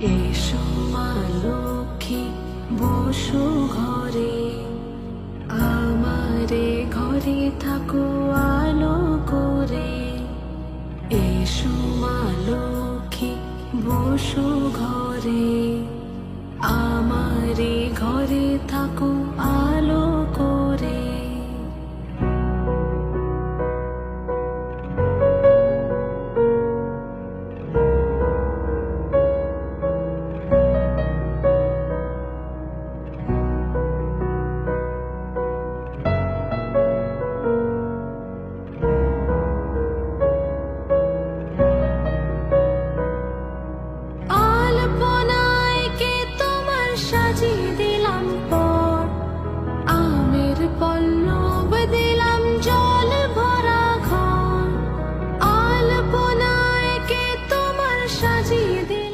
এসো মা ঘরে। আমারে ঘরে থাকো আলো ঘরে। আমারে ঘরে থাকো সাজিয়ে